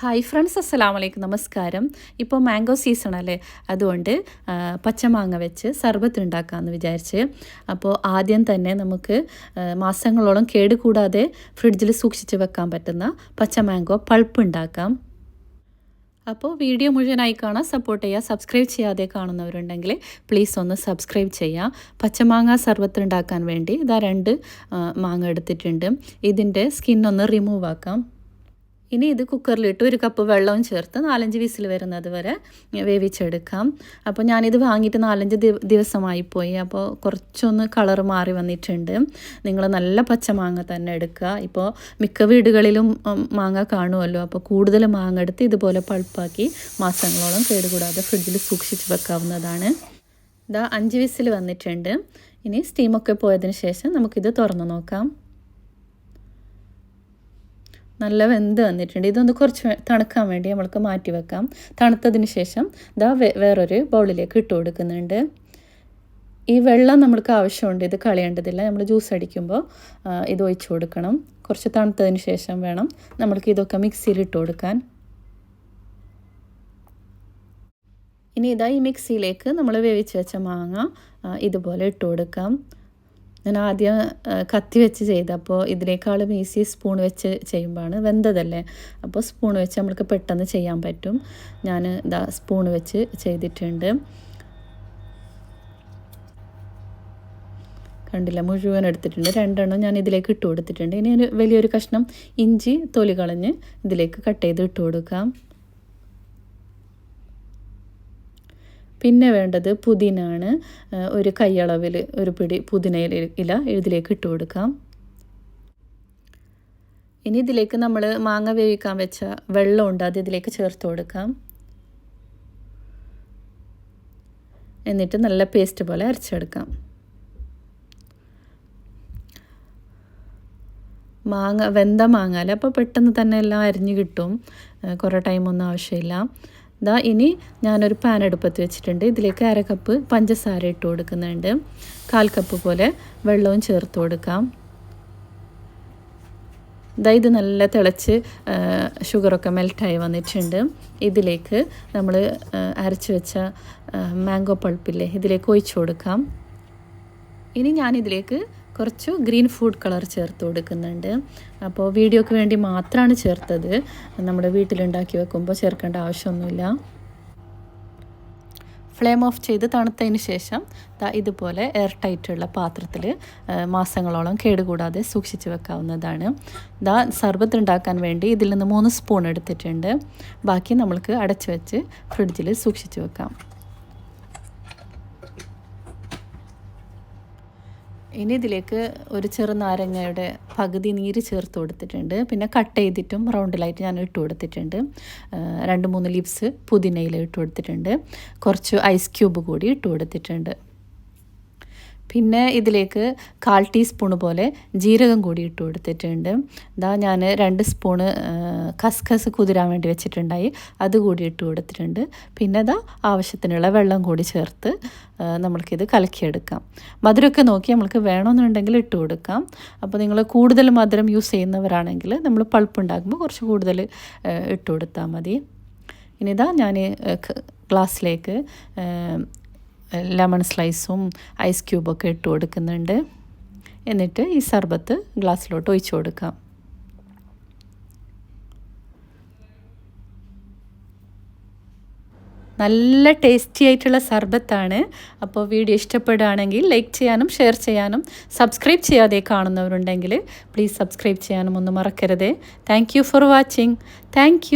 Hi friends അസ്സലാം വലൈക്കും നമസ്കാരം ഇപ്പോൾ മാംഗോ സീസൺ അല്ലേ? അതുകൊണ്ട് പച്ചമാങ്ങ വെച്ച് സർബത്ത് ഉണ്ടാക്കാമെന്ന് വിചാരിച്ച്. അപ്പോൾ ആദ്യം തന്നെ നമുക്ക് മാസങ്ങളോളം കേടുകൂടാതെ ഫ്രിഡ്ജിൽ സൂക്ഷിച്ച് വെക്കാൻ പറ്റുന്ന പച്ചമാങ്കോ പൾപ്പ് ഉണ്ടാക്കാം അപ്പോൾ വീഡിയോ മുഴുവനായി കാണാൻ സപ്പോർട്ട് ചെയ്യുക സബ്സ്ക്രൈബ് ചെയ്യാതെ കാണുന്നവരുണ്ടെങ്കിൽ പ്ലീസ് ഒന്ന് സബ്സ്ക്രൈബ് ചെയ്യുക പച്ചമാങ്ങ സർബത്ത് ഉണ്ടാക്കാൻ വേണ്ടി ഇതാ രണ്ട് മാങ്ങ എടുത്തിട്ടുണ്ട്. ഇതിന്റെ സ്കിന്നൊന്ന് റിമൂവ് ആക്കാം. ഇനി ഇത് കുക്കറിലിട്ട് ഒരു കപ്പ് വെള്ളവും ചേർത്ത് നാലഞ്ച് വിസിൽ വരുന്നത് വരെ വേവിച്ചെടുക്കാം. അപ്പോൾ ഞാനിത് വാങ്ങിയിട്ട് നാലഞ്ച് ദിവ ദിവസമായി പോയി. അപ്പോൾ കുറച്ചൊന്ന് കളർ മാറി വന്നിട്ടുണ്ട്. നിങ്ങൾ നല്ല പച്ച മാങ്ങ തന്നെ എടുക്കുക. ഇപ്പോൾ മിക്ക വീടുകളിലും മാങ്ങ കാണുമല്ലോ. അപ്പോൾ കൂടുതൽ മാങ്ങ എടുത്ത് ഇതുപോലെ പൾപ്പാക്കി മാസങ്ങളോളം കേടുകൂടാതെ ഫ്രിഡ്ജിൽ സൂക്ഷിച്ച് വെക്കാവുന്നതാണ്. ഇതാ അഞ്ച് വിസിൽ വന്നിട്ടുണ്ട്. ഇനി സ്റ്റീമൊക്കെ പോയതിന് ശേഷം നമുക്കിത് തുറന്ന് നോക്കാം. നല്ല വെന്ത് വന്നിട്ടുണ്ട്. ഇതൊന്ന് കുറച്ച് തണുക്കാൻ വേണ്ടി നമ്മൾക്ക് മാറ്റി വെക്കാം. തണുത്തതിന് ശേഷം ഇതാ വേറൊരു ബൗളിലേക്ക് ഇട്ട് കൊടുക്കുന്നുണ്ട്. ഈ വെള്ളം നമ്മൾക്ക് ആവശ്യമുണ്ട്. ഇത് കളയേണ്ടതില്ല. നമ്മൾ ജ്യൂസ് അടിക്കുമ്പോൾ ഇത് ഒഴിച്ച് കൊടുക്കണം. കുറച്ച് തണുത്തതിന് ശേഷം വേണം നമ്മൾക്ക് ഇതൊക്കെ മിക്സിയിൽ ഇട്ട് കൊടുക്കാൻ. ഇനി ഇതാ ഈ മിക്സിയിലേക്ക് നമ്മൾ വേവിച്ച് വെച്ച മാങ്ങ ഇതുപോലെ ഇട്ട് കൊടുക്കാം. ഞാൻ ആദ്യം കത്തി വെച്ച് ചെയ്തപ്പോൾ ഇതിനേക്കാളും ഈസി സ്പൂൺ വെച്ച് ചെയ്യുമ്പോഴാണ് വെന്തതല്ലേ. അപ്പോൾ സ്പൂൺ വെച്ച് നമ്മൾക്ക് പെട്ടെന്ന് ചെയ്യാൻ പറ്റും. ഞാൻ ഇതാ സ്പൂൺ വെച്ച് ചെയ്തിട്ടുണ്ട്. കണ്ടില്ല? മുഴുവൻ എടുത്തിട്ടുണ്ട്. രണ്ടെണ്ണം ഞാൻ ഇതിലേക്ക് ഇട്ട് കൊടുത്തിട്ടുണ്ട്. ഇനി ഒരു വലിയൊരു കഷ്ണം ഇഞ്ചി തൊലി കളഞ്ഞ് ഇതിലേക്ക് കട്ട് ചെയ്ത് ഇട്ട് കൊടുക്കാം. പിന്നെ വേണ്ടത് പുതിനാണ്. ഒരു കൈയളവിൽ ഒരു പിടി പുതിന ഇല- ഇതിലേക്ക് ഇട്ട് കൊടുക്കാം. ഇനി ഇതിലേക്ക് നമ്മൾ മാങ്ങ വേവിക്കാൻ വെച്ച വെള്ളമുണ്ട് അത് ഇതിലേക്ക് ചേർത്ത് കൊടുക്കാം. എന്നിട്ട് നല്ല പേസ്റ്റ് പോലെ അരച്ചെടുക്കാം. മാങ്ങ വെന്ത മാങ്ങ അല്ല? അപ്പോൾ പെട്ടെന്ന് തന്നെ എല്ലാം അരിഞ്ഞ് കിട്ടും. കുറേ ടൈമൊന്നും ആവശ്യമില്ല. ഇതാ ഇനി ഞാനൊരു പാൻ അടുപ്പത്ത് വെച്ചിട്ടുണ്ട്. ഇതിലേക്ക് അര കപ്പ് പഞ്ചസാര ഇട്ട് കൊടുക്കുന്നുണ്ട്. കാൽ കപ്പ് പോലെ വെള്ളവും ചേർത്ത് കൊടുക്കാം. ഇതാ ഇത് നല്ല തിളച്ച് ഷുഗറൊക്കെ മെൽറ്റായി വന്നിട്ടുണ്ട്. ഇതിലേക്ക് നമ്മൾ അരച്ച് വെച്ച മാംഗോ പൾപ്പില്ലേ ഇതിലേക്ക് ഒഴിച്ചു കൊടുക്കാം. ഇനി ഞാനിതിലേക്ക് കുറച്ച് ഗ്രീൻ ഫുഡ് കളർ ചേർത്ത് കൊടുക്കുന്നുണ്ട്. അപ്പോൾ വീഡിയോക്ക് വേണ്ടി മാത്രമാണ് ചേർത്തത്. നമ്മുടെ വീട്ടിലുണ്ടാക്കി വെക്കുമ്പോൾ ചേർക്കേണ്ട ആവശ്യമൊന്നുമില്ല. ഫ്ലെയിം ഓഫ് ചെയ്ത് തണുത്തതിന് ശേഷം ദാ ഇതുപോലെ എയർ ടൈറ്റുള്ള പാത്രത്തിൽ മാസങ്ങളോളം കേടുകൂടാതെ സൂക്ഷിച്ച് വെക്കാവുന്നതാണ്. ദാ സർബത്ത് ഉണ്ടാക്കാൻ വേണ്ടി ഇതിൽ നിന്ന് മൂന്ന് സ്പൂൺ എടുത്തിട്ടുണ്ട്. ബാക്കി നമ്മൾക്ക് അടച്ചു വെച്ച് ഫ്രിഡ്ജിൽ സൂക്ഷിച്ച് വെക്കാം. ഇനി ഇതിലേക്ക് ഒരു ചെറുനാരങ്ങയുടെ പകുതി നീര് ചേർത്ത് കൊടുത്തിട്ടുണ്ട്. പിന്നെ കട്ട് ചെയ്തിട്ടും റൗണ്ടിലായിട്ട് ഞാൻ ഇട്ട് കൊടുത്തിട്ടുണ്ട്. രണ്ട് മൂന്ന് ലീവ്സ് പുതിനയിൽ ഇട്ട് കൊടുത്തിട്ടുണ്ട്. കുറച്ച് ഐസ് ക്യൂബ് കൂടി ഇട്ട് കൊടുത്തിട്ടുണ്ട്. പിന്നെ ഇതിലേക്ക് കാൽ ടീസ്പൂണ് പോലെ ജീരകം കൂടി ഇട്ട് കൊടുത്തിട്ടുണ്ട്. ഇതാ ഞാൻ രണ്ട് സ്പൂണ് കസ്കസ് കുതിരാൻ വേണ്ടി വെച്ചിട്ടുണ്ടായി. അത് കൂടി ഇട്ട് കൊടുത്തിട്ടുണ്ട്. പിന്നെ ഇതാ ആവശ്യത്തിനുള്ള വെള്ളം കൂടി ചേർത്ത് നമ്മൾക്കിത് കലക്കിയെടുക്കാം. മധുരമൊക്കെ നോക്കി നമ്മൾക്ക് വേണമെന്നുണ്ടെങ്കിൽ ഇട്ട് കൊടുക്കാം. അപ്പോൾ നിങ്ങൾ കൂടുതൽ മധുരം യൂസ് ചെയ്യുന്നവരാണെങ്കിൽ നമ്മൾ പൾപ്പ് ഉണ്ടാക്കുമ്പോൾ കുറച്ച് കൂടുതൽ ഇട്ട് കൊടുത്താൽ മതി. ഇനി ഇതാ ഞാൻ ഗ്ലാസ്സിലേക്ക് ലെമൺ സ്ലൈസും ഐസ് ക്യൂബൊക്കെ ഇട്ട് കൊടുക്കുന്നുണ്ട്. എന്നിട്ട് ഈ സർബത്ത് ഗ്ലാസ്സിലോട്ട് ഒഴിച്ചു കൊടുക്കാം. നല്ല ടേസ്റ്റി ആയിട്ടുള്ള സർബത്താണ്. അപ്പോൾ വീഡിയോ ഇഷ്ടപ്പെടുകയാണെങ്കിൽ ലൈക്ക് ചെയ്യാനും ഷെയർ ചെയ്യാനും സബ്സ്ക്രൈബ് ചെയ്യാതെ കാണുന്നവരുണ്ടെങ്കിൽ പ്ലീസ് സബ്സ്ക്രൈബ് ചെയ്യാനും ഒന്നും മറക്കരുത്. Thank for watching thank